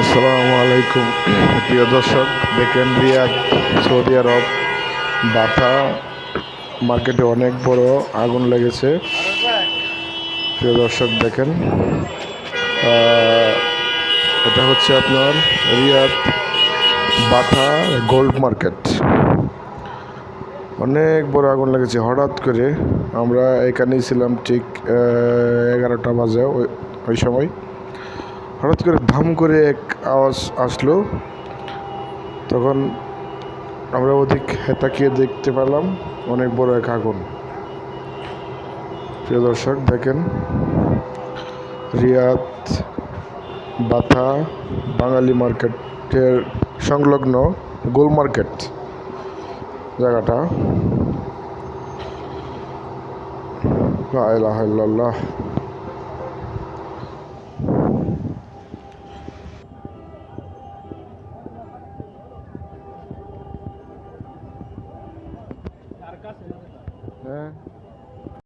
আসসালামু আলাইকুম। প্রিয় দর্শক, দেখেন রিয়াদ, সৌদি আরব বাথা মার্কেটে অনেক বড় আগুন লেগেছে। প্রিয় দর্শক, দেখেন এটা হচ্ছে আপনার রিয়াদ বাথা গোল্ড মার্কেট। অনেক বড় আগুন লেগেছে। হঠাৎ করে আমরা এখানেই ছিলাম ঠিক এগারোটা বাজে ওই ওই সময়। হঠাৎ করে ধাম করে এক আওয়াজ আসলো। তখন আমরা ওদিক তাকিয়ে দেখতে পেলাম, অনেক বড় এক আগুন। প্রিয় দর্শক, দেখেন, রিয়াদ বাথা, বাঙালি মার্কেটের সংলগ্ন গোল মার্কেট জায়গাটা। লা ইলাহা 嗯。